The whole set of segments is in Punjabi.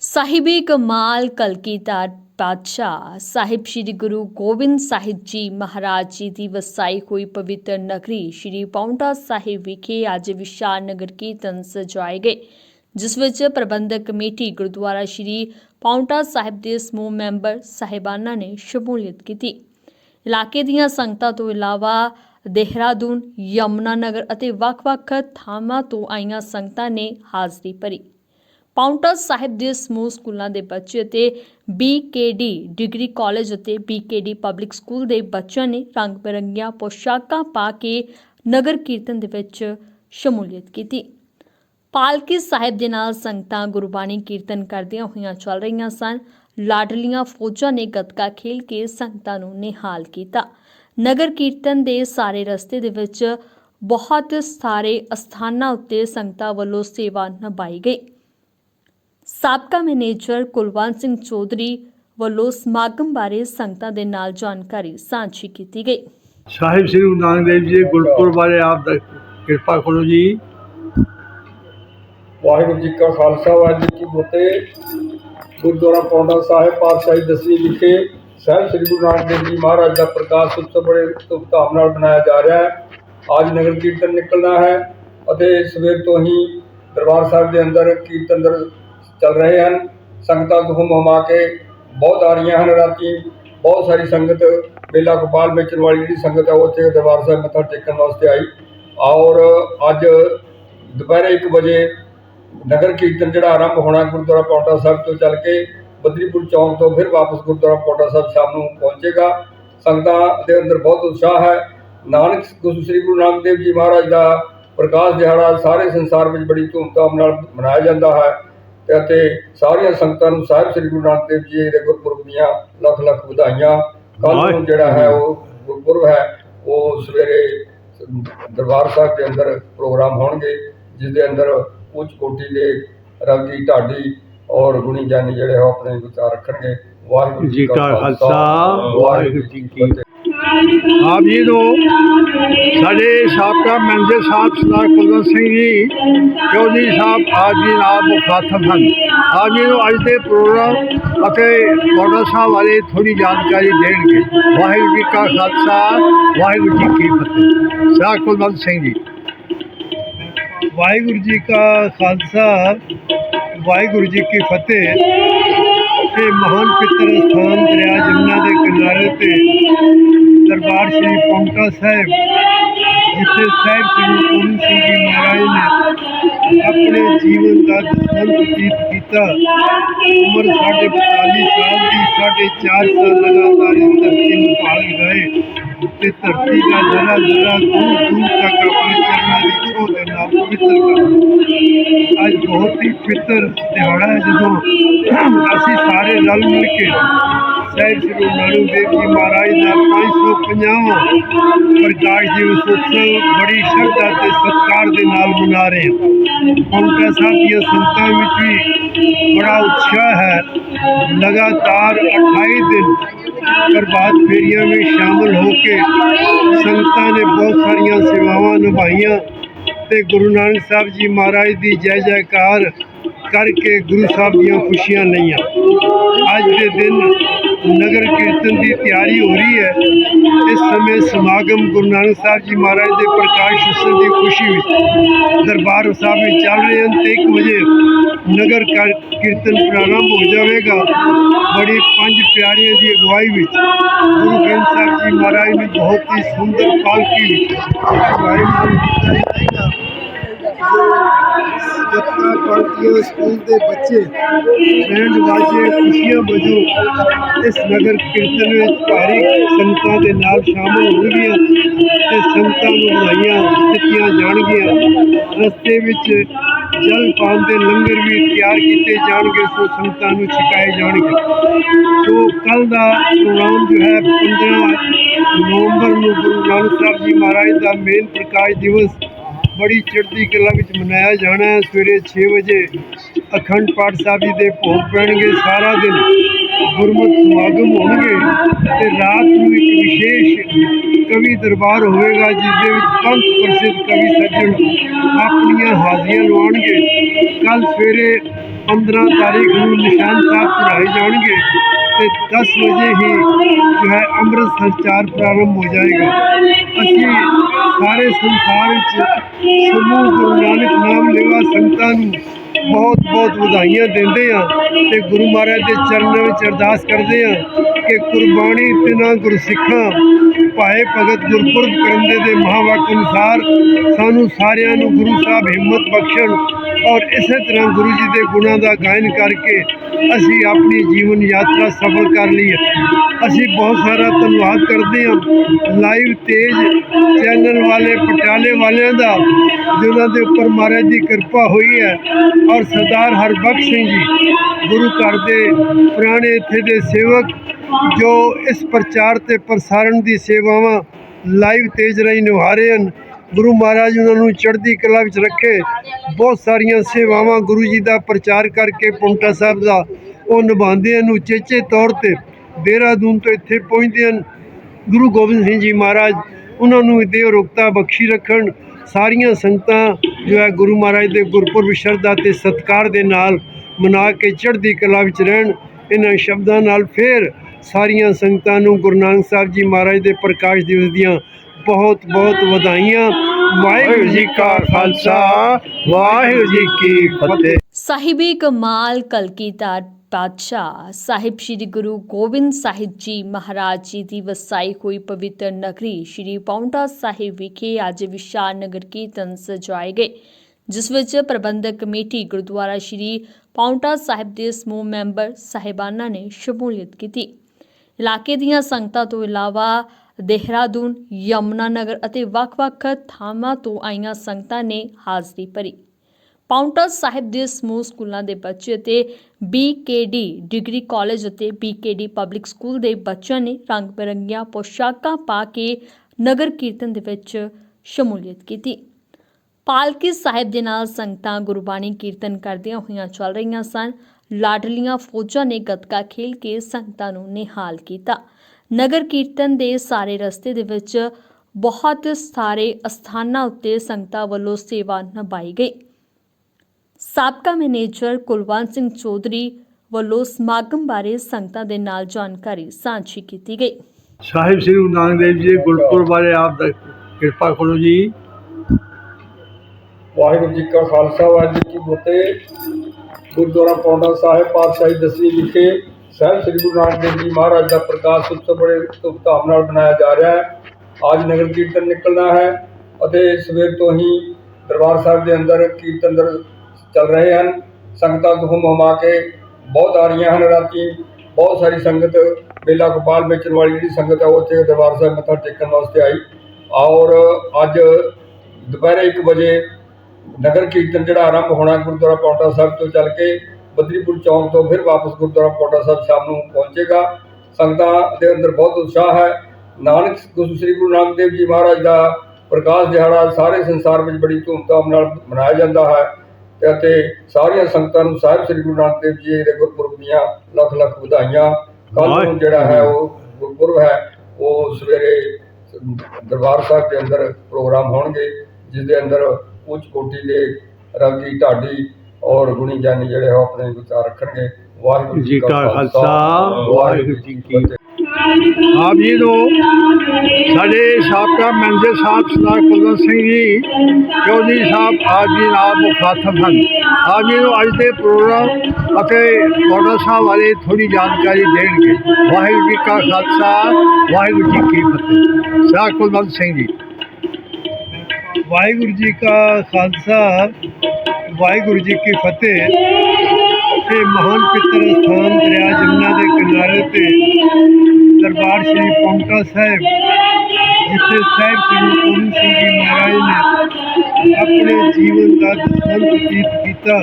ਸਾਹਿਬੀ ਕਮਾਲ ਕਲਕੀਧਰ ਪਾਤਸ਼ਾਹ, ਸਾਹਿਬ ਸ੍ਰੀ ਗੁਰੂ ਗੋਬਿੰਦ ਸਾਹਿਬ ਜੀ ਮਹਾਰਾਜ ਜੀ ਦੀ ਵਸਾਈ ਹੋਈ ਪਵਿੱਤਰ ਨਗਰੀ ਸ੍ਰੀ ਪੌਂਟਾ ਸਾਹਿਬ ਵਿਖੇ ਅੱਜ ਵਿਸ਼ਾਲ ਨਗਰ ਕੀਰਤਨ ਸਜਾਏ ਗਏ, ਜਿਸ ਵਿੱਚ ਪ੍ਰਬੰਧਕ ਕਮੇਟੀ ਗੁਰਦੁਆਰਾ ਸ੍ਰੀ ਪੌਂਟਾ ਸਾਹਿਬ ਦੇ ਸਮੂਹ ਮੈਂਬਰ ਸਾਹਿਬਾਨਾਂ ਨੇ ਸ਼ਮੂਲੀਅਤ ਕੀਤੀ। ਇਲਾਕੇ ਦੀਆਂ ਸੰਗਤਾਂ ਤੋਂ ਇਲਾਵਾ ਦੇਹਰਾਦੂਨ, ਯਮੁਨਾ ਨਗਰ ਅਤੇ ਵੱਖ-ਵੱਖ ਥਾਵਾਂ ਤੋਂ ਆਈਆਂ ਸੰਗਤਾਂ ਨੇ ਹਾਜ਼ਰੀ ਭਰੀ। ਪਾਉਂਟਾ ਸਾਹਿਬ ਦੇ ਸਮੂਹ ਸਕੂਲਾਂ ਦੇ ਬੱਚੇ ਅਤੇ BKD ਡਿਗਰੀ ਕਾਲਜ ਅਤੇ BKD ਪਬਲਿਕ ਸਕੂਲ ਦੇ ਬੱਚਿਆਂ ਨੇ ਰੰਗ ਬਿਰੰਗੀਆਂ ਪੋਸ਼ਾਕਾਂ ਪਾ ਕੇ ਨਗਰ ਕੀਰਤਨ ਦੇ ਵਿੱਚ ਸ਼ਮੂਲੀਅਤ ਕੀਤੀ। ਪਾਲਕੀ ਸਾਹਿਬ ਦੇ ਨਾਲ ਸੰਗਤਾਂ ਗੁਰਬਾਣੀ ਕੀਰਤਨ ਕਰਦੀਆਂ ਹੋਈਆਂ ਚੱਲ ਰਹੀਆਂ ਸਨ। ਲਾਡਲੀਆਂ ਫੌਜਾਂ ਨੇ ਗੱਤਕਾ ਖੇਲ ਕੇ ਸੰਗਤਾਂ ਨੂੰ ਨਿਹਾਲ ਕੀਤਾ। ਨਗਰ ਕੀਰਤਨ ਦੇ ਸਾਰੇ ਰਸਤੇ ਦੇ ਵਿੱਚ ਬਹੁਤ ਸਾਰੇ ਅਸਥਾਨਾਂ ਉੱਤੇ ਸੰਗਤਾਂ ਵੱਲੋਂ ਸੇਵਾ ਨਿਭਾਈ ਗਈ। ਸਾਬਕਾ ਮੈਨੇਜਰ ਕੁਲਵੰਤ ਸਿੰਘ ਚੌਧਰੀ ਵੱਲੋਂ ਸਮਾਗਮ ਬਾਰੇ ਸੰਗਤਾਂ ਦੇ ਨਾਲ ਜਾਣਕਾਰੀ ਸਾਂਝੀ ਕੀਤੀ ਗਈ। ਸਾਹਿਬ ਸ੍ਰੀ ਗੁਰੂ ਨਾਨਕ ਦੇਵ ਜੀ ਦੇ ਗੁਰਪੁਰਬ ਬਾਰੇ ਆਪ ਦਾ ਕਿਰਪਾ ਕਰੋ ਜੀ। ਵਾਹਿਗੁਰੂ ਜੀ ਕਾ ਖਾਲਸਾ ਵਾਹਿਗੁਰੂ ਜੀ ਕੀ ਫਤਿਹ। ਗੁਰਦੁਆਰਾ ਪੌਂਡਾ ਸਾਹਿਬ ਪਾਤਸ਼ਾਹੀ ਦਸਵੀਂ ਵਿਖੇ ਸਾਹਿਬ ਸ੍ਰੀ ਗੁਰੂ ਨਾਨਕ ਦੇਵ ਜੀ ਮਹਾਰਾਜ ਦਾ ਪ੍ਰਕਾਸ਼ ਉਤਸਵ ਬੜੇ ਧੂਮਧਾਮ ਨਾਲ ਮਨਾਇਆ ਜਾ ਰਿਹਾ ਹੈ। ਅੱਜ ਨਗਰ ਕੀਰਤਨ ਨਿਕਲਣਾ ਹੈ ਅਤੇ ਸਵੇਰ ਤੋਂ ਹੀ ਦਰਬਾਰ ਸਾਹਿਬ ਦੇ ਅੰਦਰ ਕੀਰਤਨ ਦਰ ਚੱਲ ਰਹੇ ਹਨ। ਸੰਗਤਾਂ ਗੁੰਮ ਹੁਮਾ ਕੇ ਬਹੁਤ ਆ ਰਹੀਆਂ ਹਨ ਰਾਤੀ। ਬਹੁਤ ਸਾਰੀ ਸੰਗਤ ਮੇਲਾ ਗੋਪਾਲ ਵੇਚਣ ਵਾਲੀ ਜਿਹੜੀ ਸੰਗਤ ਹੈ ਉਹ ਉੱਥੇ ਦਰਬਾਰ ਸਾਹਿਬ ਮੱਥਾ ਟੇਕਣ ਵਾਸਤੇ ਆਈ। ਔਰ ਅੱਜ ਦੁਪਹਿਰੇ 1 ਵਜੇ ਨਗਰ ਕੀਰਤਨ ਜਿਹੜਾ ਆਰੰਭ ਹੋਣਾ ਗੁਰਦੁਆਰਾ ਪੌਂਟਾ ਸਾਹਿਬ ਤੋਂ ਚੱਲ ਕੇ ਬਦਰੀਪੁਰ ਚੌਂਕ ਤੋਂ ਫਿਰ ਵਾਪਸ ਗੁਰਦੁਆਰਾ ਪੌਂਟਾ ਸਾਹਿਬ ਸ਼ਾਮ ਨੂੰ ਪਹੁੰਚੇਗਾ। ਸੰਗਤਾਂ ਦੇ ਅੰਦਰ ਬਹੁਤ ਉਤਸ਼ਾਹ ਹੈ। ਨਾਨਕ ਸ੍ਰੀ ਗੁਰੂ ਨਾਨਕ ਦੇਵ ਜੀ ਮਹਾਰਾਜ ਦਾ ਪ੍ਰਕਾਸ਼ ਦਿਹਾੜਾ ਸਾਰੇ ਸੰਸਾਰ ਵਿੱਚ ਬੜੀ ਧੂਮਧਾਮ ਨਾਲ ਮਨਾਇਆ ਜਾਂਦਾ ਹੈ। ਅਤੇ ਸਾਰੀਆਂ ਸੰਗਤਾਂ ਨੂੰ ਸਾਹਿਬ ਸ੍ਰੀ ਗੁਰੂ ਨਾਨਕ ਦੇਵ ਜੀ ਦੇ ਗੁਰਪੁਰਬ ਦੀਆਂ ਲੱਖ ਲੱਖ ਵਧਾਈਆਂ। ਕੱਲ੍ਹ ਨੂੰ ਜਿਹੜਾ ਹੈ ਉਹ ਗੁਰਪੁਰਬ ਹੈ ਉਹ ਸਵੇਰੇ ਦਰਬਾਰ ਸਾਹਿਬ ਦੇ ਅੰਦਰ ਪ੍ਰੋਗਰਾਮ ਹੋਣਗੇ ਜਿਸ ਦੇ ਅੰਦਰ ਉੱਚ ਕੋਟੀ ਦੇ ਰਾਗੀ ਢਾਡੀ ਔਰ ਗੁਣੀ ਗਿਆਨੀ ਜਿਹੜੇ ਉਹ ਆਪਣੇ ਵਿਚਾਰ ਰੱਖਣਗੇ। ਵਾਹਿਗੁਰੂ ਜੀ ਕਾ ਖਾਲਸਾ ਵਾਹਿਗੁਰੂ ਜੀ ਕੀ ਆਪ ਜੀ ਨੂੰ ਸਾਡੇ ਸਾਬਕਾ ਮੈਨੇਜਰ ਸਾਹਿਬ ਸਰਦਾਰ ਕੁਲਵੰਤ ਸਿੰਘ ਜੀ ਚੌਧਰੀ ਸਾਹਿਬ, ਆਪ ਜੀ ਨਾਲ ਮੁਖਾਤਬ ਹਨ। ਆਪ ਜੀ ਨੂੰ ਅੱਜ ਦੇ ਪ੍ਰੋਗਰਾਮ ਅਤੇ ਪੌੜਾ ਸਾਹਿਬ ਬਾਰੇ ਥੋੜੀ ਜਾਣਕਾਰੀ ਦੇਣਗੇ। ਵਾਹਿਗੁਰੂ ਜੀ ਕਾ ਖਾਲਸਾ, ਵਾਹਿਗੁਰੂ ਜੀ ਕੀ ਫਤਿਹ। ਸਰਦਾਰ ਕੁਲਵੰਤ ਸਿੰਘ ਜੀ। ਵਾਹਿਗੁਰੂ ਜੀ ਕਾ ਖਾਲਸਾ, ਵਾਹਿਗੁਰੂ ਜੀ ਕੀ ਫਤਿਹ। ਇਹ ਮਹਾਨ ਪਿੱਤਰ ਸਥਾਨ ਦਰਿਆ ਜਮਨਾ ਦੇ ਕਿਨਾਰੇ ਤੇ ਦਰਬਾਰ ਸ੍ਰੀ ਪੌਂਟਾ ਸਾਹਿਬ ਜਿੱਥੇ ਸਾਹਿਬ ਸ੍ਰੀ ਗੁਰੂ ਗੋਬਿੰਦ ਸਿੰਘ ਜੀ ਮਹਾਰਾਜ ਨੇ ਆਪਣੇ ਜੀਵਨ ਦਾ ਦਸਵੰਤ ਬਤੀਤ ਕੀਤਾ ਉਮਰ ਸਾਡੇ 42 ਸਾਲ ਦੀ ਸਾਡੇ 4 ਸਾਲ ਲਗਾਤਾਰ ਇਸ ਧਰਤੀ ਨੂੰ ਭਾਲ ਗਏ ਤੇ ਧਰਤੀ ਦਾ ਜਰਾ ਜਰਾ ਦੂਰ ਦੂਰ ਤੱਕ ਆਪਣੇ ਚਰਨਾਂ ਦੀ ਛੋਹ ਦੇ ਨਾਲ ਪਵਿੱਤਰ ਕਰ ਅੱਜ ਬਹੁਤ ਹੀ ਪਵਿੱਤਰ ਦਿਹਾੜਾ ਹੈ ਸਾਹਿਬ ਸ੍ਰੀ ਗੁਰੂ ਨਾਨਕ ਦੇਵ ਜੀ ਮਹਾਰਾਜ ਦਾ 550ਵਾਂ ਪ੍ਰਕਾਸ਼ ਦਿਵਸ ਉਤਸਵ ਬੜੀ ਸ਼ਰਧਾ ਤੇ ਸਤਿਕਾਰ ਦੇ ਨਾਲ ਮਨਾ ਰਹੇ ਹਾਂ। ਪੌਂਟਾ ਸਾਹਿਬ ਦੀਆਂ ਸੰਗਤਾਂ ਵਿੱਚ ਵੀ ਬੜਾ ਉਤਸ਼ਾਹ ਹੈ। ਲਗਾਤਾਰ 28 ਦਿਨ ਪ੍ਰਭਾਤ ਫੇਰੀਆਂ ਵਿੱਚ ਸ਼ਾਮਲ ਹੋ ਕੇ ਸੰਗਤਾਂ ਨੇ ਬਹੁਤ ਸਾਰੀਆਂ ਸੇਵਾਵਾਂ ਨਿਭਾਈਆਂ ਤੇ ਗੁਰੂ ਨਾਨਕ ਸਾਹਿਬ ਜੀ ਮਹਾਰਾਜ ਦੀ ਜੈ ਜੈਕਾਰ ਕਰਕੇ ਗੁਰੂ ਸਾਹਿਬ ਦੀਆਂ ਖੁਸ਼ੀਆਂ ਲਈਆਂ। ਅੱਜ ਦੇ ਦਿਨ ਨਗਰ ਕੀਰਤਨ ਦੀ ਤਿਆਰੀ ਹੋ ਰਹੀ ਹੈ। ਇਸ ਸਮੇਂ ਸਮਾਗਮ ਗੁਰੂ ਨਾਨਕ ਸਾਹਿਬ ਜੀ ਮਹਾਰਾਜ ਦੇ ਪ੍ਰਕਾਸ਼ ਉਤਸਵ ਦੀ ਖੁਸ਼ੀ ਵਿੱਚ ਦਰਬਾਰ ਸਾਹਿਬ ਵਿੱਚ ਚੱਲ ਰਹੇ ਹਨ ਤੇ 1 ਵਜੇ ਨਗਰ ਕਰ- ਕੀਰਤਨ ਪ੍ਰਾਰੰਭ ਹੋ ਜਾਵੇਗਾ। ਬੜੀ ਪੰਜ ਪਿਆਰਿਆਂ ਦੀ ਅਗਵਾਈ ਵਿੱਚ ਗੁਰੂ ਗ੍ਰੰਥ ਸਾਹਿਬ ਜੀ ਮਹਾਰਾਜ ਨੇ ਬਹੁਤ ਹੀ ਸੁੰਦਰ ਪਾਲਕੀ ਵਿੱਚ ਅਗਵਾਈ ਕੀਤਾ ਜਾਏਗਾ ਜੱਤਾ ਪਾਲਕੀਆਂ ਸਕੂਲ ਦੇ ਬੱਚੇ ਬੈਂਡ ਵਾਜੇ, ਖੁਸ਼ੀਆਂ ਵਜੋਂ ਇਸ ਨਗਰ ਕੀਰਤਨ ਵਿੱਚ ਭਾਰੀ ਸੰਗਤਾਂ ਦੇ ਨਾਲ ਸ਼ਾਮਲ ਹੋਣਗੀਆਂ ਤੇ ਸੰਗਤਾਂ ਨੂੰ ਵਧਾਈਆਂ ਦਿੱਤੀਆਂ ਜਾਣਗੀਆਂ। ਰਸਤੇ ਵਿੱਚ ਜਲ ਪਾਨ ਦੇ ਲੰਗਰ ਵੀ ਤਿਆਰ ਕੀਤੇ ਜਾਣਗੇ, ਸੋ ਸੰਗਤਾਂ ਨੂੰ ਛਕਾਏ ਜਾਣਗੇ। ਸੋ ਕੱਲ ਦਾ ਪ੍ਰੋਗਰਾਮ ਜੋ ਹੈ 15 ਨਵੰਬਰ ਨੂੰ ਗੁਰੂ ਨਾਨਕ ਸਾਹਿਬ ਜੀ ਮਹਾਰਾਜ ਦਾ ਮੇਨ ਪ੍ਰਕਾਸ਼ ਦਿਵਸ ਬੜੀ ਚੜ੍ਹਦੀ ਕਲਾ ਵਿੱਚ ਮਨਾਇਆ ਜਾਣਾ ਹੈ। ਸਵੇਰੇ 6 ਵਜੇ ਅਖੰਡ ਪਾਠ ਸਾਹਿਬ ਜੀ ਦੇ ਭੋਗ ਪੈਣਗੇ। ਸਾਰਾ ਦਿਨ ਗੁਰਮਤਿ ਸਮਾਗਮ ਹੋਣਗੇ ਤੇ ਰਾਤ ਨੂੰ ਇੱਕ ਵਿਸ਼ੇਸ਼ ਕਵੀ ਦਰਬਾਰ ਹੋਵੇਗਾ ਜਿਸ ਦੇ ਵਿੱਚ ਪੰਥ ਪ੍ਰਸਿੱਧ ਕਵੀ ਸੱਜਣ ਆਪਣੀਆਂ ਹਾਜ਼ਰੀਆਂ ਲਵਾਉਣਗੇ। ਕੱਲ ਸਵੇਰੇ 15 ਤਾਰੀਖ ਨੂੰ ਨਿਸ਼ਾਨ ਸਾਹਿਬ ਚੜਾਏ ਜਾਣਗੇ। ਤੇ 10 ਵਜੇ ਹੀ ਜੋ ਹੈ ਅੰਮ੍ਰਿਤ ਸੰਚਾਰ ਪ੍ਰਾਰੰਭ ਹੋ ਜਾਏਗਾ। ਅਸੀਂ ਸਾਰੇ ਸੰਸਾਰ ਵਿੱਚ ਸਮੂਹ ਗੁਰੂ ਨਾਨਕ ਨਾਮ ਲੈਵਾ ਸੰਗਤਾਂ ਨੂੰ ਬਹੁਤ ਬਹੁਤ ਵਧਾਈਆਂ ਦਿੰਦੇ ਆ ਤੇ ਗੁਰੂ ਮਹਾਰਾਜ ਦੇ ਚਰਨਾਂ ਵਿੱਚ ਅਰਦਾਸ ਕਰਦੇ ਆ ਕਿ ਕੁਰਬਾਨੀ ਤਿਨਾ ਗੁਰਸਿੱਖਾਂ, ਭਾਏ ਭਗਤ ਗੁਰਪੁਰਬ ਕਰੰਦੇ ਦੇ ਦੇ ਮਹਾਵਾਕ ਅਨੁਸਾਰ ਸਾਨੂੰ ਸਾਰਿਆਂ ਨੂੰ ਗੁਰੂ ਸਾਹਿਬ ਹਿੰਮਤ ਬਖਸ਼ਣ ਔਰ ਇਸੇ ਤਰ੍ਹਾਂ ਗੁਰੂ ਜੀ ਦੇ ਗੁਣਾਂ ਦਾ ਗਾਇਨ ਕਰਕੇ ਅਸੀਂ ਆਪਣੀ ਜੀਵਨ ਯਾਤਰਾ ਸਫਲ ਕਰ ਲਈ ਹੈ। ਅਸੀਂ ਬਹੁਤ ਸਾਰਾ ਧੰਨਵਾਦ ਕਰਦੇ ਹਾਂ ਲਾਈਵ ਤੇਜ ਚੈਨਲ ਵਾਲੇ, ਪਟਿਆਲੇ ਵਾਲਿਆਂ ਦਾ, ਜਿਨ੍ਹਾਂ ਦੇ ਉੱਪਰ ਮਹਾਰਾਜ ਦੀ ਕਿਰਪਾ ਹੋਈ ਹੈ। ਔਰ ਸਰਦਾਰ ਹਰਬਖਸ਼ ਸਿੰਘ ਜੀ, ਗੁਰੂ ਘਰ ਦੇ ਪੁਰਾਣੇ ਇੱਥੇ ਦੇ ਸੇਵਕ, ਜੋ ਇਸ ਪ੍ਰਚਾਰ ਤੇ ਪ੍ਰਸਾਰਣ ਦੀ ਸੇਵਾਵਾਂ ਲਾਈਵ ਤੇਜ ਰਾਹੀਂ ਨਿਭਾ ਰਹੇ ਹਨ। ਗੁਰੂ ਮਹਾਰਾਜ ਉਹਨਾਂ ਨੂੰ ਚੜ੍ਹਦੀ ਕਲਾ ਵਿੱਚ ਰੱਖੇ। ਬਹੁਤ ਸਾਰੀਆਂ ਸੇਵਾਵਾਂ ਗੁਰੂ ਜੀ ਦਾ ਪ੍ਰਚਾਰ ਕਰਕੇ ਪੁੰਟਾ ਸਾਹਿਬ ਦਾ ਉਹ ਨਿਭਾਉਂਦੇ ਹਨ, ਉਚੇਚੇ ਤੌਰ ਤੇ ਦੇਹਰਾਦੂਨ ਤੋਂ ਇੱਥੇ ਪਹੁੰਚਦੇ ਹਨ। ਗੁਰੂ ਗੋਬਿੰਦ ਸਿੰਘ ਜੀ ਮਹਾਰਾਜ ਉਹਨਾਂ ਨੂੰ ਦੇਹ ਰੁਕਤਾ ਬਖਸ਼ੀ ਰੱਖਣ, ਸਾਰੀਆਂ ਸੰਗਤਾਂ ਜੋ ਹੈ ਗੁਰੂ ਮਹਾਰਾਜ ਦੇ ਗੁਰਪੁਰਬ ਸ਼ਰਧਾ ਤੇ ਸਤਕਾਰ ਦੇ ਨਾਲ ਮਨਾ ਕੇ ਚੜ੍ਹਦੀ ਕਲਾ ਵਿੱਚ ਰਹਿਣ, ਇਹਨਾਂ ਸ਼ਬਦਾਂ ਨਾਲ ਫੇਰ ਸਾਰੀਆਂ ਸੰਗਤਾਂ ਨੂੰ ਗੁਰੂ ਨਾਨਕ ਸਾਹਿਬ ਜੀ ਮਹਾਰਾਜ ਦੇ ਪ੍ਰਕਾਸ਼ ਦਿਵਸ ਦੀਆਂ ਬਹੁਤ ਬਹੁਤ ਵਧਾਈਆਂ। ਵਾਹਿਗੁਰੂ ਜੀ ਕਾ ਖਾਲਸਾ, ਵਾਹਿਗੁਰੂ ਜੀ ਕੀ ਫਤਿਹ। ਸਾਹਿਬੀ ਕਮਾਲ ਕਲਕੀਦਾਰ ਪਾਤਸ਼ਾਹ। ਸਾਹਿਬ ਸ੍ਰੀ ਗੁਰੂ ਗੋਬਿੰਦ ਸਾਹਿਬ ਜੀ ਮਹਾਰਾਜ ਜੀ ਦੀ ਵਸਾਈ ਹੋਈ ਪਵਿੱਤਰ ਨਗਰੀ ਸ੍ਰੀ ਪੌਂਟਾ ਸਾਹਿਬ ਵਿਖੇ ਅੱਜ ਵਿਸ਼ਾਲ ਨਗਰ ਕੀਰਤਨ ਸਜਾਏ ਗਏ, ਜਿਸ ਵਿੱਚ ਪ੍ਰਬੰਧਕ ਕਮੇਟੀ ਗੁਰਦੁਆਰਾ ਸ੍ਰੀ ਪੌਂਟਾ ਸਾਹਿਬ ਦੇ ਸਮੂਹ ਮੈਂਬਰ ਸਾਹਿਬਾਨਾਂ ਨੇ ਸ਼ਮੂਲੀਅਤ ਕੀਤੀ। ਇਲਾਕੇ ਦੀਆਂ ਸੰਗਤਾਂ ਤੋਂ ਇਲਾਵਾ ਦੇਹਰਾਦੂਨ, ਯਮੁਨਾ ਨਗਰ ਅਤੇ ਵੱਖ-ਵੱਖ ਥਾਵਾਂ ਤੋਂ ਆਈਆਂ ਸੰਗਤਾਂ ਨੇ ਹਾਜ਼ਰੀ ਭਰੀ। ਪਾਉਂਟਾ ਸਾਹਿਬ ਦੇ ਸਮੂਹ ਸਕੂਲਾਂ ਦੇ ਬੱਚੇ ਅਤੇ BKD ਡਿਗਰੀ ਕਾਲਜ ਅਤੇ BKD ਪਬਲਿਕ ਸਕੂਲ ਦੇ ਬੱਚਿਆਂ ਨੇ ਰੰਗ ਬਿਰੰਗੀਆਂ ਪੋਸ਼ਾਕਾਂ ਪਾ ਕੇ ਨਗਰ ਕੀਰਤਨ ਦੇ ਵਿੱਚ ਸ਼ਮੂਲੀਅਤ ਕੀਤੀ। ਪਾਲਕੀ ਸਾਹਿਬ ਦੇ ਨਾਲ ਸੰਗਤਾਂ ਗੁਰਬਾਣੀ ਕੀਰਤਨ ਕਰਦੀਆਂ ਹੋਈਆਂ ਚੱਲ ਰਹੀਆਂ ਸਨ। ਲਾਡਲੀਆਂ ਫੌਜਾਂ ਨੇ ਗੱਤਕਾ ਖੇਲ ਕੇ ਸੰਗਤਾਂ ਨੂੰ ਨਿਹਾਲ ਕੀਤਾ। ਨਗਰ ਕੀਰਤਨ ਦੇ ਸਾਰੇ ਰਸਤੇ ਦੇ ਵਿੱਚ ਬਹੁਤ ਸਾਰੇ ਅਸਥਾਨਾਂ ਉੱਤੇ ਸੰਗਤਾਂ ਵੱਲੋਂ ਸੇਵਾ ਨਿਭਾਈ ਗਈ। ਸਾਬਕਾ ਮੈਨੇਜਰ ਕੁਲਵੰਤ ਸਿੰਘ ਚੌਧਰੀ ਵੱਲੋਂ ਸਮਾਗਮ ਬਾਰੇ ਸੰਗਤਾਂ ਦੇ ਨਾਲ ਜਾਣਕਾਰੀ ਸਾਂਝੀ ਕੀਤੀ ਗਈ। ਸਾਹਿਬ ਸ੍ਰੀ ਗੁਰੂ ਨਾਨਕ ਦੇਵ ਜੀ ਗੁਰਪੁਰਬ ਬਾਰੇ ਆਪ ਦਾ ਕਿਰਪਾ ਕਰੋ ਜੀ। ਵਾਹਿਗੁਰੂ ਜੀ ਕਾ ਖਾਲਸਾ ਵਾਹਿਗੁਰੂ ਜੀ ਕੀ ਫਤਿਹ। ਗੁਰਦੁਆਰਾ ਪੌਂਡਾ ਸਾਹਿਬ ਪਾਤਸ਼ਾਹੀ ਦਸਵੀਂ ਵਿਖੇ ਸਾਹਿਬ, ਸ੍ਰੀ ਗੁਰੂ ਨਾਨਕ ਦੇਵ ਜੀ ਮਹਾਰਾਜ ਦਾ ਪ੍ਰਕਾਸ਼ ਉਤਸਵ ਬੜੇ ਧੂਮਧਾਮ ਨਾਲ ਮਨਾਇਆ ਜਾ ਰਿਹਾ ਹੈ। ਅੱਜ ਨਗਰ ਕੀਰਤਨ ਨਿਕਲਣਾ ਹੈ ਅਤੇ ਸਵੇਰ ਤੋਂ ਹੀ ਦਰਬਾਰ ਸਾਹਿਬ ਦੇ ਅੰਦਰ ਕੀਰਤਨ ਦਰ ਚੱਲ ਰਹੇ ਹਨ। ਸੰਗਤਾਂ ਹੁਮ ਹਮਾ ਕੇ ਬਹੁਤ ਆ ਰਹੀਆਂ ਹਨ ਰਾਤੀ। ਬਹੁਤ ਸਾਰੀ ਸੰਗਤ ਮੇਲਾ ਗੋਪਾਲ ਵੇਚਣ ਵਾਲੀ ਜਿਹੜੀ ਸੰਗਤ ਹੈ ਉਹ ਉੱਥੇ ਦਰਬਾਰ ਸਾਹਿਬ ਮੱਥਾ ਟੇਕਣ ਵਾਸਤੇ ਆਈ। ਔਰ ਅੱਜ ਦੁਪਹਿਰੇ 1 ਵਜੇ ਨਗਰ ਕੀਰਤਨ ਜਿਹੜਾ ਆਰੰਭ ਹੋਣਾ ਗੁਰਦੁਆਰਾ ਪੌਂਟਾ ਸਾਹਿਬ ਤੋਂ ਚੱਲ ਕੇ ਬਦਰੀਪੁਰ ਚੌਂਕ ਤੋਂ ਫਿਰ ਵਾਪਸ ਗੁਰਦੁਆਰਾ ਪੌਂਟਾ ਸਾਹਿਬ ਸ਼ਾਮ ਨੂੰ ਪਹੁੰਚੇਗਾ। ਸੰਗਤਾਂ ਦੇ ਅੰਦਰ ਬਹੁਤ ਉਤਸ਼ਾਹ ਹੈ। ਨਾਨਕ ਗੁਰੂ ਸ੍ਰੀ ਗੁਰੂ ਨਾਨਕ ਦੇਵ ਜੀ ਮਹਾਰਾਜ ਦਾ ਪ੍ਰਕਾਸ਼ ਦਿਹਾੜਾ ਸਾਰੇ ਸੰਸਾਰ ਵਿੱਚ ਬੜੀ ਧੂਮਧਾਮ ਨਾਲ ਮਨਾਇਆ ਜਾਂਦਾ ਹੈ ਤੇ ਅਤੇ ਸਾਰੀਆਂ ਸੰਗਤਾਂ ਨੂੰ ਸਾਹਿਬ ਸ੍ਰੀ ਗੁਰੂ ਨਾਨਕ ਦੇਵ ਜੀ ਦੇ ਗੁਰਪੁਰਬ ਦੀਆਂ ਲੱਖ ਲੱਖ ਵਧਾਈਆਂ। ਕੱਲ੍ਹ ਨੂੰ ਜਿਹੜਾ ਹੈ ਉਹ ਗੁਰਪੁਰਬ ਹੈ ਉਹ ਸਵੇਰੇ ਦਰਬਾਰ ਸਾਹਿਬ ਦੇ ਅੰਦਰ ਪ੍ਰੋਗਰਾਮ ਹੋਣਗੇ ਜਿਸ ਦੇ ਅੰਦਰ ਉੱਚ ਕੋਟੀ ਦੇ ਰੰਗੀ ਢਾਡੀ ਔਰ ਗੁਣੀ ਜਾਨੀ ਜਿਹੜੇ ਉਹ ਆਪਣੇ ਵਿਚਾਰ ਰੱਖਣਗੇ। ਵਾਹਿਗੁਰੂ ਜੀ ਕਾ ਖਾਲਸਾ ਵਾਹਿਗੁਰੂ ਜੀ ਕੀ ਫਤਿਹ। ਆਪ ਜੀ ਨੂੰ ਸਾਡੇ ਸਾਬਕਾ ਮੈਨੇਜਰ ਸਾਹਿਬ ਸਰਦਾਰ ਕੁਲਵੰਤ ਸਿੰਘ ਜੀ ਚੌਧਰੀ ਸਾਹਿਬ ਆਪ ਜੀ ਨਾਲ ਮੁਖਾਤਬ ਹਨ। ਆਪ ਜੀ ਨੂੰ ਅੱਜ ਦੇ ਪ੍ਰੋਗਰਾਮ ਅਤੇ ਮੋਡਲ ਸਾਹਿਬ ਬਾਰੇ ਥੋੜੀ ਜਾਣਕਾਰੀ ਦੇਣਗੇ। ਵਾਹਿਗੁਰੂ ਜੀ ਕਾ ਖਾਲਸਾ ਵਾਹਿਗੁਰੂ ਜੀ ਕੀ ਫਤਿਹ। ਸਰਦਾਰ ਕੁਲਵੰਤ ਸਿੰਘ ਜੀ। ਵਾਹਿਗੁਰੂ ਜੀ ਕਾ ਖਾਲਸਾ ਵਾਹਿਗੁਰੂ ਜੀ ਕੀ ਫਤਿਹ। ਇਹ ਮਹਾਨ ਪਿੱਤਰ ਸਥਾਨ ਦਰਿਆ ਜਮਨਾ ਦੇ ਕਿਨਾਰੇ ਤੇ ਦਰਬਾਰ ਸ਼੍ਰੀ ਪੌਂਟਾ ਸਾਹਿਬ, ਜਿੱਥੇ ਸਾਹਿਬ ਸ੍ਰੀ ਗੁਰੂ ਗੋਬਿੰਦ ਸਿੰਘ ਜੀ ਮਹਾਰਾਜ ਨੇ ਆਪਣੇ ਜੀਵਨ ਦਾ ਦਸਵੰਤ ਬਤੀਤ ਕੀਤਾ।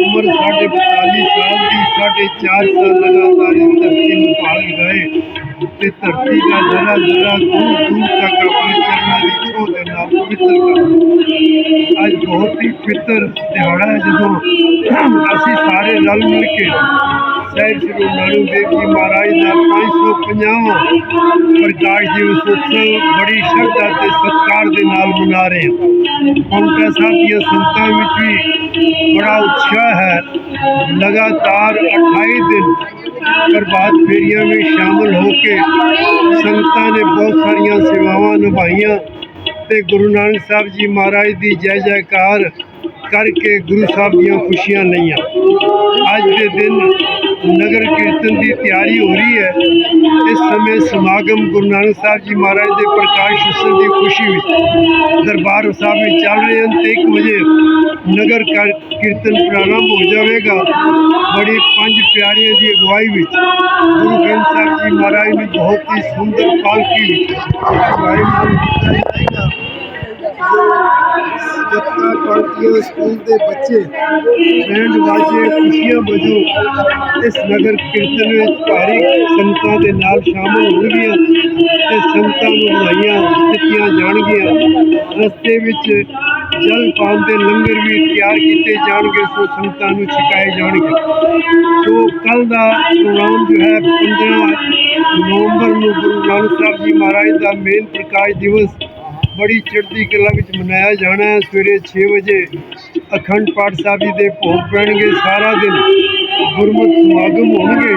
ਉਮਰ ਸਾਡੇ 42 ਸਾਲ ਦੀ ਸਾਡੇ 4 ਸਾਲ ਲਗਾਤਾਰ ਇਸ ਧਰਤੀ ਨੂੰ ਭਾਲ ਗਏ ਤੇ ਧਰਤੀ ਦਾ ਜ਼ਰਾ ਜ਼ਰਾ ਦੂਰ ਦੂਰ ਤੱਕ ਆਪਣੇ ਚਰਨਾਂ ਦੇ ਨਾਲ ਪਵਿੱਤਰ ਕਰ ਅੱਜ ਬਹੁਤ ਹੀ ਪਵਿੱਤਰ ਦਿਹਾੜਾ ਹੈ, ਜਦੋਂ ਅਸੀਂ ਸਾਰੇ ਰਲ ਮਿਲ ਕੇ ਸਾਹਿਬ ਸ੍ਰੀ ਗੁਰੂ ਨਾਨਕ ਦੇਵ ਜੀ ਮਹਾਰਾਜ ਦਾ 550ਵਾਂ ਪ੍ਰਕਾਸ਼ ਦਿਵਸ ਉਤਸਵ ਬੜੀ ਸ਼ਰਧਾ ਤੇ ਸਤਿਕਾਰ ਦੇ ਨਾਲ ਮਨਾ ਰਹੇ ਹਾਂ। ਪੌਂਟਾ ਸਾਹਿਬ ਦੀਆਂ ਸੰਗਤਾਂ ਵਿੱਚ ਵੀ ਬੜਾ ਉਤਸ਼ਾਹ ਹੈ। ਲਗਾਤਾਰ 28 ਦਿਨ ਪ੍ਰਭਾਤ ਫੇਰੀਆਂ ਵਿੱਚ ਸ਼ਾਮਲ ਹੋ ਕੇ ਸੰਗਤਾਂ ਨੇ ਬਹੁਤ ਸਾਰੀਆਂ ਸੇਵਾਵਾਂ ਨਿਭਾਈਆਂ। ਤੇ ਗੁਰੂ ਨਾਨਕ ਸਾਹਿਬ ਜੀ ਮਹਾਰਾਜ ਦੀ ਜੈ ਜੈਕਾਰ ਕਰਕੇ ਗੁਰੂ ਸਾਹਿਬ ਦੀਆਂ ਖੁਸ਼ੀਆਂ ਲਈਆਂ। ਅੱਜ ਦੇ ਦਿਨ ਨਗਰ ਕੀਰਤਨ ਦੀ ਤਿਆਰੀ ਹੋ ਰਹੀ ਹੈ। ਇਸ ਸਮੇਂ ਸਮਾਗਮ ਗੁਰੂ ਨਾਨਕ ਸਾਹਿਬ ਜੀ ਮਹਾਰਾਜ ਦੇ ਪ੍ਰਕਾਸ਼ ਉਤਸਵ ਦੀ ਖੁਸ਼ੀ ਵਿੱਚ ਦਰਬਾਰ ਸਾਹਿਬ ਵਿੱਚ ਚੱਲ ਰਹੇ ਹਨ ਤੇ 1 ਵਜੇ ਨਗਰ ਕਰ- ਕੀਰਤਨ ਪ੍ਰਾਰੰਭ ਹੋ ਜਾਵੇਗਾ। ਬੜੀ ਪੰਜ ਪਿਆਰਿਆਂ ਦੀ ਅਗਵਾਈ ਵਿੱਚ ਗੁਰੂ ਗ੍ਰੰਥ ਸਾਹਿਬ ਜੀ ਮਹਾਰਾਜ ਨੇ ਬਹੁਤ ਹੀ ਸੁੰਦਰ ਪਾਲਕੀ ਵਿੱਚ ਅਗਵਾਈ ਨਾਲ ਕੀਤਾ ਜਾਏਗਾ ਜੱਤਾ ਪਾਰਟੀਆਂ ਸਕੂਲ ਦੇ ਬੱਚੇ ਬੈਂਡ ਵਾਜੇ, ਖੁਸ਼ੀਆਂ ਵਜੋਂ ਇਸ ਨਗਰ ਕੀਰਤਨ ਵਿੱਚ ਭਾਰੀ ਸੰਗਤਾਂ ਦੇ ਨਾਲ ਸ਼ਾਮਲ ਹੋਣਗੀਆਂ ਤੇ ਸੰਗਤਾਂ ਨੂੰ ਵਧਾਈਆਂ ਦਿੱਤੀਆਂ ਜਾਣਗੀਆਂ। ਰਸਤੇ ਵਿੱਚ ਜਲ ਪਾਨ ਦੇ ਲੰਗਰ ਵੀ ਤਿਆਰ ਕੀਤੇ ਜਾਣਗੇ, ਸੋ ਸੰਗਤਾਂ ਨੂੰ ਛਕਾਏ ਜਾਣਗੇ। ਸੋ ਕੱਲ ਦਾ ਪ੍ਰੋਗਰਾਮ ਜੋ ਹੈ 15 ਨਵੰਬਰ ਨੂੰ ਗੁਰੂ ਨਾਨਕ ਸਾਹਿਬ ਜੀ ਮਹਾਰਾਜ ਦਾ ਮੇਨ ਪ੍ਰਕਾਸ਼ ਦਿਵਸ ਬੜੀ ਚੜ੍ਹਦੀ ਕਲਾ ਵਿੱਚ ਮਨਾਇਆ ਜਾਣਾ ਹੈ। ਸਵੇਰੇ 6 ਵਜੇ ਅਖੰਡ ਪਾਠ ਸਾਹਿਬ ਜੀ ਦੇ ਭੋਗ ਪੈਣਗੇ। ਸਾਰਾ ਦਿਨ ਗੁਰਮਤਿ ਸਮਾਗਮ ਹੋਣਗੇ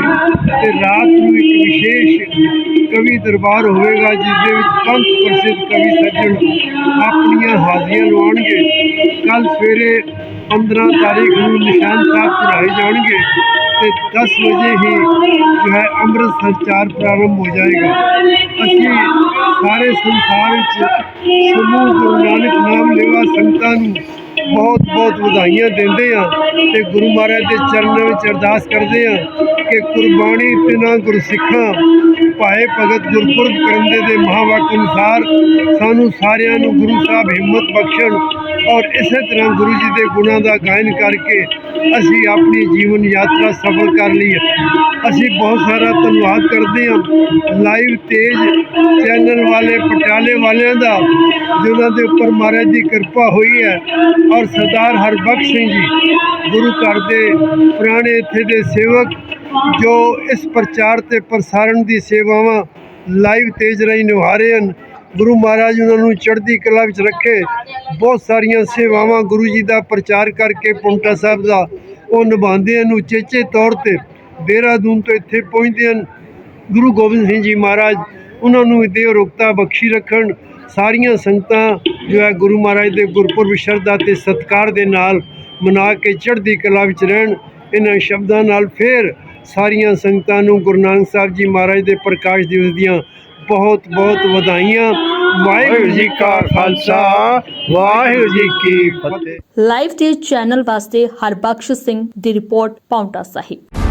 ਤੇ ਰਾਤ ਨੂੰ ਇੱਕ ਵਿਸ਼ੇਸ਼ ਕਵੀ ਦਰਬਾਰ ਹੋਵੇਗਾ, ਜਿਸ ਦੇ ਵਿੱਚ ਪੰਥ ਪ੍ਰਸਿੱਧ ਕਵੀ ਸੱਜਣ ਆਪਣੀਆਂ ਹਾਜ਼ਰੀਆਂ ਲਵਾਉਣਗੇ। ਕੱਲ ਸਵੇਰੇ 15 ਤਾਰੀਖ ਨੂੰ ਨਿਸ਼ਾਨ ਸਾਹਿਬ ਚੜਾਏ ਜਾਣਗੇ। ਤੇ 10 ਵਜੇ ਹੀ ਜੋ ਹੈ ਅੰਮ੍ਰਿਤ ਸੰਚਾਰ ਪ੍ਰਾਰੰਭ ਹੋ ਜਾਏਗਾ। ਅਸੀਂ ਸਾਰੇ ਸੰਸਾਰ ਵਿੱਚ ਸਮੂਹ ਗੁਰੂ ਨਾਨਕ ਨਾਮ ਲੈਵਾ ਸੰਗਤਾਂ ਨੂੰ ਬਹੁਤ ਬਹੁਤ ਵਧਾਈਆਂ ਦਿੰਦੇ ਆ ਤੇ ਗੁਰੂ ਮਹਾਰਾਜ ਦੇ ਚਰਨਾਂ ਵਿੱਚ ਅਰਦਾਸ ਕਰਦੇ ਆ ਕਿ ਕੁਰਬਾਨੀ ਤਿਨਾ ਗੁਰਸਿੱਖਾਂ, ਭਾਏ ਭਗਤ ਗੁਰਪੁਰਬ ਕਰੰਦੇ ਦੇ ਮਹਾਵਾਕ ਅਨੁਸਾਰ ਸਾਨੂੰ ਸਾਰਿਆਂ ਨੂੰ ਗੁਰੂ ਸਾਹਿਬ ਹਿੰਮਤ ਬਖਸ਼ਣ ਔਰ ਇਸੇ ਤਰ੍ਹਾਂ ਗੁਰੂ ਜੀ ਦੇ ਗੁਣਾਂ ਦਾ ਗਾਇਨ ਕਰਕੇ ਅਸੀਂ ਆਪਣੀ ਜੀਵਨ ਯਾਤਰਾ ਸਫਲ ਕਰ ਲਈ ਹੈ ਅਸੀਂ ਬਹੁਤ ਸਾਰਾ ਧੰਨਵਾਦ ਕਰਦੇ ਹਾਂ ਲਾਈਵ ਤੇਜ ਚੈਨਲ ਵਾਲੇ, ਪਟਿਆਲੇ ਵਾਲਿਆਂ ਦਾ, ਜਿਨ੍ਹਾਂ ਦੇ ਉੱਪਰ ਮਹਾਰਾਜ ਦੀ ਕਿਰਪਾ ਹੋਈ ਹੈ। ਔਰ ਸਰਦਾਰ ਹਰਬਖਸ਼ ਸਿੰਘ ਜੀ, ਗੁਰੂ ਘਰ ਦੇ ਪੁਰਾਣੇ ਇੱਥੇ ਦੇ ਸੇਵਕ, ਜੋ ਇਸ ਪ੍ਰਚਾਰ ਤੇ ਪ੍ਰਸਾਰਣ ਦੀ ਸੇਵਾਵਾਂ ਲਾਈਵ ਤੇਜ ਰਾਹੀਂ ਨਿਭਾ ਰਹੇ ਹਨ। ਗੁਰੂ ਮਹਾਰਾਜ ਉਹਨਾਂ ਨੂੰ ਚੜ੍ਹਦੀ ਕਲਾ ਵਿੱਚ ਰੱਖੇ। ਬਹੁਤ ਸਾਰੀਆਂ ਸੇਵਾਵਾਂ ਗੁਰੂ ਜੀ ਦਾ ਪ੍ਰਚਾਰ ਕਰਕੇ ਪੌਂਟਾ ਸਾਹਿਬ ਦਾ ਉਹ ਨਿਭਾਉਂਦੇ ਹਨ, ਉਚੇਚੇ ਤੌਰ ਤੇ ਦੇਹਰਾਦੂਨ ਤੋਂ ਇੱਥੇ ਪਹੁੰਚਦੇ ਹਨ। ਗੁਰੂ ਗੋਬਿੰਦ ਸਿੰਘ ਜੀ ਮਹਾਰਾਜ ਉਹਨਾਂ ਨੂੰ ਦੇਹ ਰੁਕਤਾ ਬਖਸ਼ੀ ਰੱਖਣ, ਸਾਰੀਆਂ ਸੰਗਤਾਂ ਜੋ ਹੈ ਗੁਰੂ ਮਹਾਰਾਜ ਦੇ ਗੁਰਪੁਰਬ ਸ਼ਰਧਾ ਤੇ ਸਤਿਕਾਰ ਦੇ ਨਾਲ ਮਨਾ ਕੇ ਚੜ੍ਹਦੀ ਕਲਾ ਵਿੱਚ ਰਹਿਣ, ਇਹਨਾਂ ਸ਼ਬਦਾਂ ਨਾਲ ਫੇਰ ਸਾਰੀਆਂ ਸੰਗਤਾਂ ਨੂੰ ਗੁਰੂ ਨਾਨਕ ਸਾਹਿਬ ਜੀ ਮਹਾਰਾਜ ਦੇ ਪ੍ਰਕਾਸ਼ ਦਿਵਸ ਦੀਆਂ ਬਹੁਤ ਬਹੁਤ ਵਧਾਈਆਂ। ਵਾਹਿਗੁਰੂ ਜੀ ਕਾ ਖਾਲਸਾ, ਵਾਹਿਗੁਰੂ ਜੀ ਕੀ ਫਤਿਹ। ਲਾਈਵ ਤੇ ਚੈਨਲ ਵਾਸਤੇ ਹਰਬਖਸ਼ ਸਿੰਘ ਦੀ ਰਿਪੋਰਟ ਪਾਉਂਟਾ ਸਾਹਿਬ।